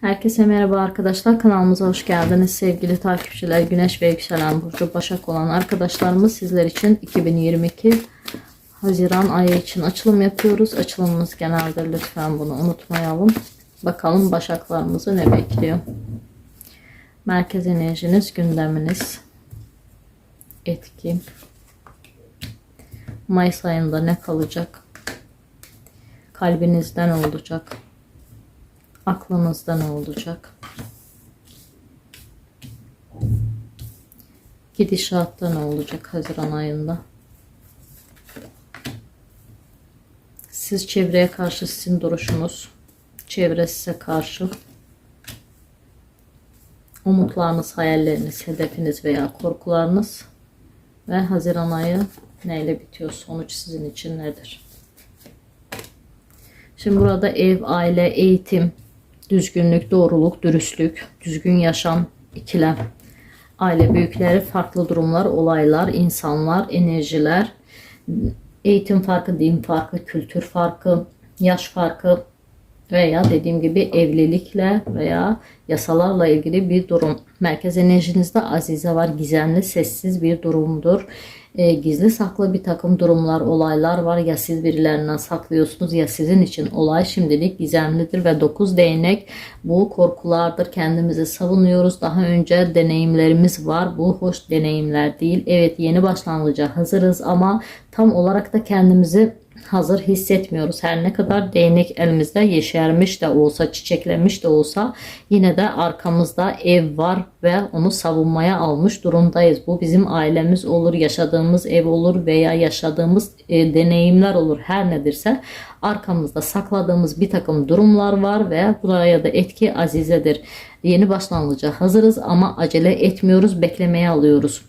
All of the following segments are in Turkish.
Herkese merhaba arkadaşlar. Kanalımıza hoş geldiniz. Sevgili takipçiler, Güneş ve Yükselen Burcu Başak olan arkadaşlarımız sizler için 2022 Haziran ayı için açılım yapıyoruz. Açılımımız genelde lütfen bunu unutmayalım. Bakalım Başaklarımızı ne bekliyor? Merkez enerjiniz, gündeminiz, etki. Mayıs ayında ne kalacak? Kalbinizde ne olacak? Aklınızda ne olacak? Gidişatta ne olacak Haziran ayında? Siz çevreye karşı sizin duruşunuz, çevre size karşı umutlarınız, hayalleriniz, hedefiniz veya korkularınız ve Haziran ayı neyle bitiyor? Sonuç sizin için nedir? Şimdi burada ev, aile, eğitim, düzgünlük, doğruluk, dürüstlük, düzgün yaşam, ikilem, aile büyükleri, farklı durumlar, olaylar, insanlar, enerjiler, eğitim farkı, din farkı, kültür farkı, yaş farkı veya dediğim gibi evlilikle veya yasalarla ilgili bir durum. Merkez enerjinizde azize var, gizemli, sessiz bir durumdur. E, gizli saklı bir takım durumlar, olaylar var. Ya siz birilerinden saklıyorsunuz ya sizin için olay şimdilik gizemlidir ve 9 değnek bu korkulardır. Kendimizi savunuyoruz. Daha önce deneyimlerimiz var. Bu hoş deneyimler değil. Evet yeni başlangıca hazırız ama tam olarak da kendimizi hazır hissetmiyoruz. Her ne kadar değnek elimizde yeşermiş de olsa, çiçeklemiş de olsa yine de arkamızda ev var ve onu savunmaya almış durumdayız. Bu bizim ailemiz olur, yaşadığımız ev olur veya yaşadığımız e, deneyimler olur. Her nedirse arkamızda sakladığımız bir takım durumlar var ve buraya da etki azizedir. Yeni başlangıca hazırız ama acele etmiyoruz, beklemeye alıyoruz.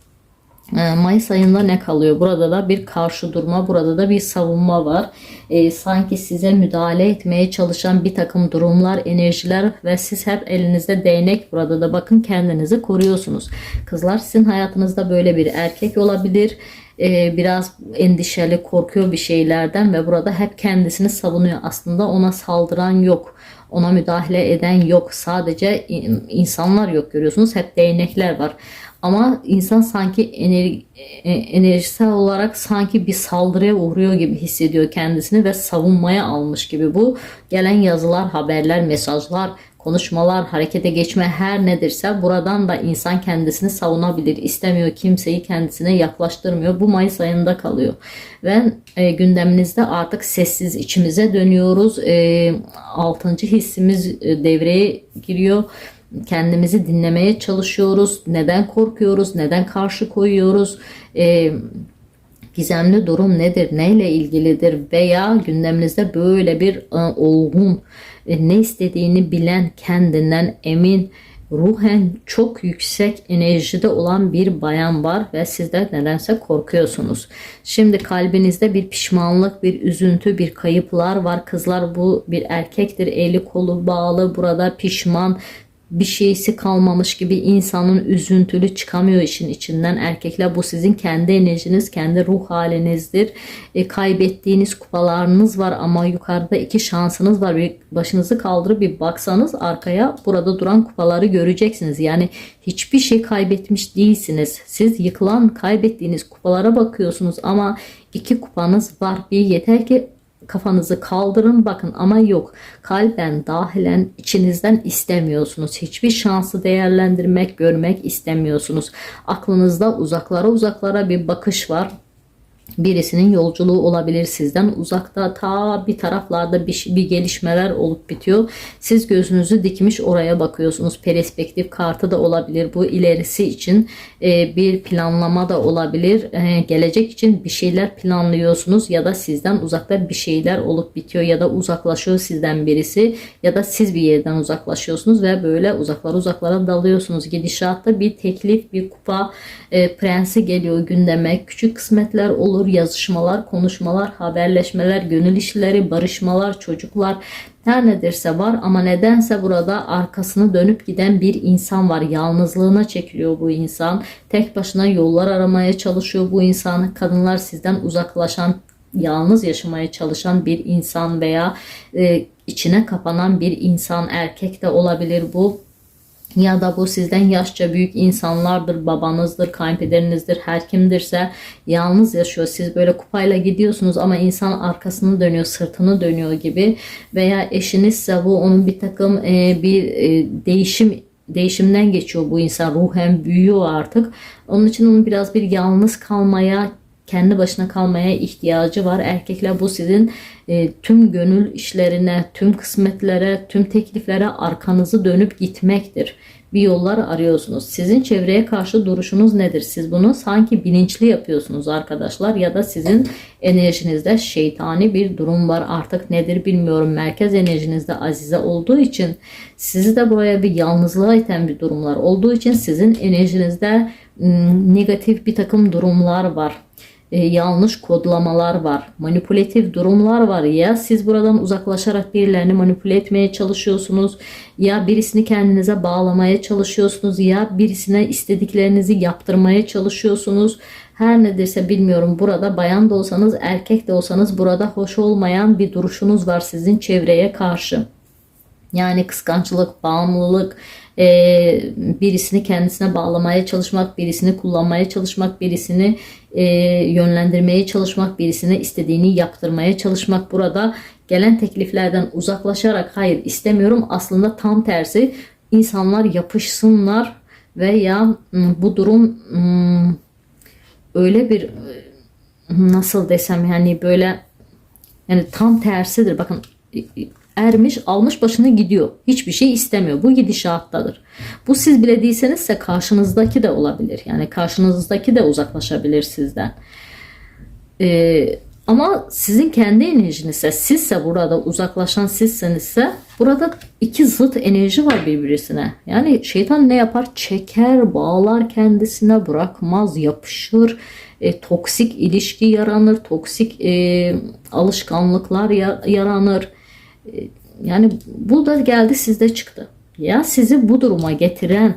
Ee, Mayıs ayında ne kalıyor? Burada da bir karşı durma, burada da bir savunma var. Ee, sanki size müdahale etmeye çalışan bir takım durumlar, enerjiler ve siz hep elinizde değnek. Burada da bakın kendinizi koruyorsunuz. Kızlar sizin hayatınızda böyle bir erkek olabilir. Ee, biraz endişeli, korkuyor bir şeylerden ve burada hep kendisini savunuyor. Aslında ona saldıran yok. Ona müdahale eden yok. Sadece insanlar yok görüyorsunuz. Hep değnekler var. Ama insan sanki enerji, enerjisel olarak sanki bir saldırıya uğruyor gibi hissediyor kendisini ve savunmaya almış gibi bu. Gelen yazılar, haberler, mesajlar, konuşmalar, harekete geçme her nedirse buradan da insan kendisini savunabilir. İstemiyor kimseyi kendisine yaklaştırmıyor. Bu Mayıs ayında kalıyor. Ve e, gündeminizde artık sessiz içimize dönüyoruz. E, altıncı hissimiz e, devreye giriyor kendimizi dinlemeye çalışıyoruz. Neden korkuyoruz? Neden karşı koyuyoruz? Ee, gizemli durum nedir? Neyle ilgilidir? Veya gündeminizde böyle bir e, olgun, e, ne istediğini bilen, kendinden emin, ruhen çok yüksek enerjide olan bir bayan var ve siz de nedense korkuyorsunuz. Şimdi kalbinizde bir pişmanlık, bir üzüntü, bir kayıplar var. Kızlar bu bir erkektir. Eli kolu bağlı burada pişman, bir şeysi kalmamış gibi insanın üzüntülü çıkamıyor işin içinden. Erkekler bu sizin kendi enerjiniz kendi ruh halinizdir. E, kaybettiğiniz kupalarınız var ama yukarıda iki şansınız var. Bir başınızı kaldırıp bir baksanız arkaya burada duran kupaları göreceksiniz. Yani hiçbir şey kaybetmiş değilsiniz. Siz yıkılan kaybettiğiniz kupalara bakıyorsunuz ama iki kupanız var. Bir yeter ki kafanızı kaldırın bakın ama yok. Kalben dahilen içinizden istemiyorsunuz. Hiçbir şansı değerlendirmek görmek istemiyorsunuz. Aklınızda uzaklara uzaklara bir bakış var birisinin yolculuğu olabilir sizden uzakta ta bir taraflarda bir, bir gelişmeler olup bitiyor. Siz gözünüzü dikmiş oraya bakıyorsunuz. Perspektif kartı da olabilir. Bu ilerisi için e, bir planlama da olabilir. E, gelecek için bir şeyler planlıyorsunuz ya da sizden uzakta bir şeyler olup bitiyor ya da uzaklaşıyor sizden birisi ya da siz bir yerden uzaklaşıyorsunuz ve böyle uzaklara uzaklara dalıyorsunuz. Gidişatta bir teklif, bir kupa e, prensi geliyor gündeme. Küçük kısmetler olur olur, yazışmalar, konuşmalar, haberleşmeler, gönül işleri, barışmalar, çocuklar her nedirse var ama nedense burada arkasını dönüp giden bir insan var. Yalnızlığına çekiliyor bu insan. Tek başına yollar aramaya çalışıyor bu insan. Kadınlar sizden uzaklaşan, yalnız yaşamaya çalışan bir insan veya e, içine kapanan bir insan erkek de olabilir bu ya da bu sizden yaşça büyük insanlardır, babanızdır, kayınpederinizdir, her kimdirse yalnız yaşıyor. Siz böyle kupayla gidiyorsunuz ama insan arkasını dönüyor, sırtını dönüyor gibi veya eşinizse bu onun bir takım e, bir e, değişim değişimden geçiyor bu insan ruhen büyüyor artık. Onun için onun biraz bir yalnız kalmaya kendi başına kalmaya ihtiyacı var. Erkekler bu sizin e, tüm gönül işlerine, tüm kısmetlere, tüm tekliflere arkanızı dönüp gitmektir. Bir yollar arıyorsunuz. Sizin çevreye karşı duruşunuz nedir? Siz bunu sanki bilinçli yapıyorsunuz arkadaşlar ya da sizin enerjinizde şeytani bir durum var. Artık nedir bilmiyorum. Merkez enerjinizde azize olduğu için sizi de buraya bir yalnızlığa iten bir durumlar olduğu için sizin enerjinizde ım, negatif bir takım durumlar var e, yanlış kodlamalar var, manipülatif durumlar var. Ya siz buradan uzaklaşarak birilerini manipüle etmeye çalışıyorsunuz, ya birisini kendinize bağlamaya çalışıyorsunuz, ya birisine istediklerinizi yaptırmaya çalışıyorsunuz. Her nedirse bilmiyorum burada bayan da olsanız erkek de olsanız burada hoş olmayan bir duruşunuz var sizin çevreye karşı. Yani kıskançlık, bağımlılık, e, birisini kendisine bağlamaya çalışmak, birisini kullanmaya çalışmak, birisini e, yönlendirmeye çalışmak, birisine istediğini yaptırmaya çalışmak. Burada gelen tekliflerden uzaklaşarak hayır istemiyorum aslında tam tersi insanlar yapışsınlar veya bu durum öyle bir nasıl desem yani böyle yani tam tersidir. Bakın ermiş almış başını gidiyor. Hiçbir şey istemiyor. Bu gidişattadır. Bu siz bile değilsenizse karşınızdaki de olabilir. Yani karşınızdaki de uzaklaşabilir sizden. Ee, ama sizin kendi enerjinizse sizse burada uzaklaşan sizsenizse burada iki zıt enerji var birbirine. Yani şeytan ne yapar? Çeker, bağlar kendisine, bırakmaz, yapışır. E, toksik ilişki yaranır, toksik e, alışkanlıklar yaranır yani bu da geldi sizde çıktı. Ya sizi bu duruma getiren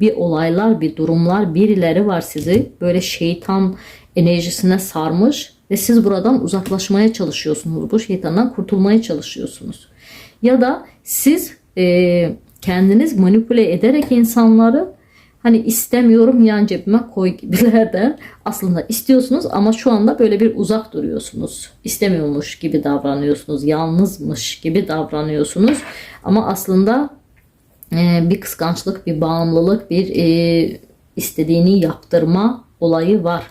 bir olaylar, bir durumlar, birileri var sizi böyle şeytan enerjisine sarmış ve siz buradan uzaklaşmaya çalışıyorsunuz. Bu şeytandan kurtulmaya çalışıyorsunuz. Ya da siz e, kendiniz manipüle ederek insanları hani istemiyorum yan cebime koy gibilerden aslında istiyorsunuz ama şu anda böyle bir uzak duruyorsunuz. İstemiyormuş gibi davranıyorsunuz. Yalnızmış gibi davranıyorsunuz. Ama aslında e, bir kıskançlık, bir bağımlılık, bir e, istediğini yaptırma olayı var.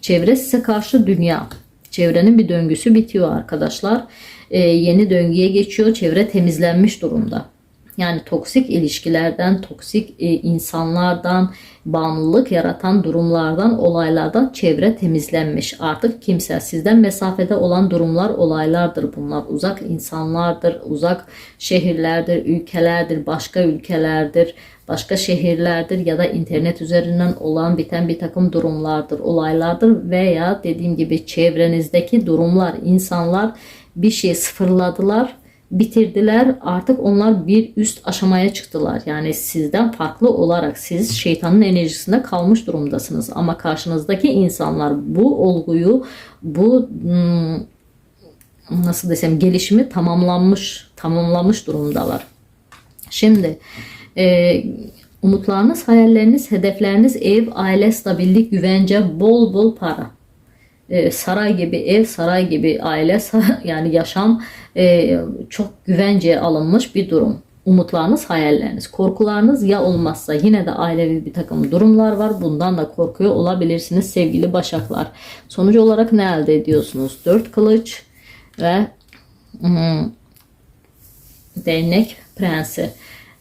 Çevre size karşı dünya. Çevrenin bir döngüsü bitiyor arkadaşlar. E, yeni döngüye geçiyor. Çevre temizlenmiş durumda. Yani toksik ilişkilerden, toksik e, insanlardan, bağımlılık yaratan durumlardan, olaylardan çevre temizlenmiş. Artık kimse sizden mesafede olan durumlar, olaylardır bunlar. Uzak insanlardır, uzak şehirlerdir, ülkelerdir, başka ülkelerdir, başka şehirlerdir ya da internet üzerinden olan biten bir takım durumlardır, olaylardır veya dediğim gibi çevrenizdeki durumlar, insanlar bir şey sıfırladılar bitirdiler. Artık onlar bir üst aşamaya çıktılar. Yani sizden farklı olarak siz şeytanın enerjisinde kalmış durumdasınız. Ama karşınızdaki insanlar bu olguyu, bu hmm, nasıl desem gelişimi tamamlanmış, tamamlamış durumdalar. Şimdi e, umutlarınız, hayalleriniz, hedefleriniz ev, aile, stabillik, güvence, bol bol para. E, saray gibi ev, saray gibi aile, yani yaşam e, çok güvenceye alınmış bir durum. Umutlarınız, hayalleriniz, korkularınız ya olmazsa yine de ailevi bir takım durumlar var. Bundan da korkuyor olabilirsiniz sevgili başaklar. Sonuç olarak ne elde ediyorsunuz? Dört kılıç ve hmm, değnek prensi.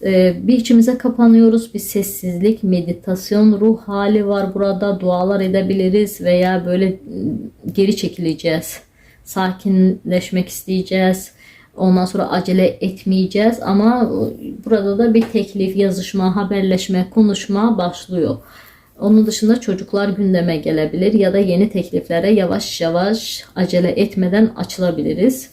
Ee, bir içimize kapanıyoruz. Bir sessizlik, meditasyon, ruh hali var burada. Dualar edebiliriz veya böyle ıı, geri çekileceğiz. Sakinleşmek isteyeceğiz. Ondan sonra acele etmeyeceğiz ama ıı, burada da bir teklif, yazışma, haberleşme, konuşma başlıyor. Onun dışında çocuklar gündeme gelebilir ya da yeni tekliflere yavaş yavaş acele etmeden açılabiliriz.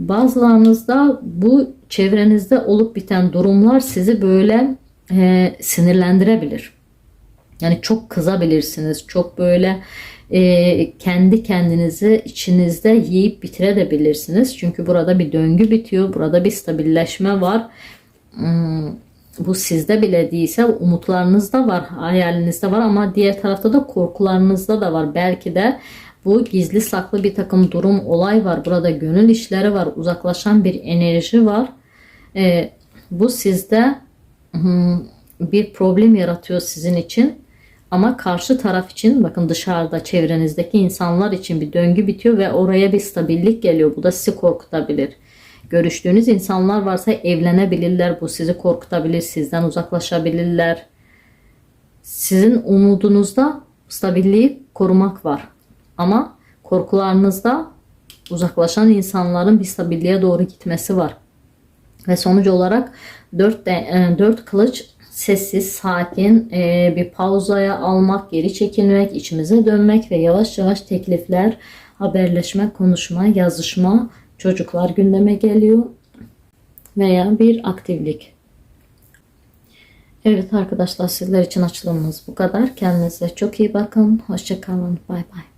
Bazılarınızda bu çevrenizde olup biten durumlar sizi böyle e, sinirlendirebilir. Yani çok kızabilirsiniz. Çok böyle e, kendi kendinizi içinizde yiyip bitirebilirsiniz. Çünkü burada bir döngü bitiyor. Burada bir stabilleşme var. Hmm, bu sizde bile değilse umutlarınızda var, hayalinizde var ama diğer tarafta da korkularınızda da var. Belki de bu gizli saklı bir takım durum, olay var. Burada gönül işleri var, uzaklaşan bir enerji var. Ee, bu sizde hmm, bir problem yaratıyor sizin için. Ama karşı taraf için bakın dışarıda çevrenizdeki insanlar için bir döngü bitiyor ve oraya bir stabillik geliyor. Bu da sizi korkutabilir. Görüştüğünüz insanlar varsa evlenebilirler. Bu sizi korkutabilir. Sizden uzaklaşabilirler. Sizin umudunuzda stabilliği korumak var. Ama korkularınızda uzaklaşan insanların bir stabilliğe doğru gitmesi var. Ve sonuç olarak dört, de, e, dört kılıç sessiz, sakin e, bir pauzaya almak, geri çekilmek, içimize dönmek ve yavaş yavaş teklifler, haberleşme, konuşma, yazışma, çocuklar gündeme geliyor veya bir aktivlik. Evet arkadaşlar sizler için açılımımız bu kadar. Kendinize çok iyi bakın. Hoşçakalın. Bay bay.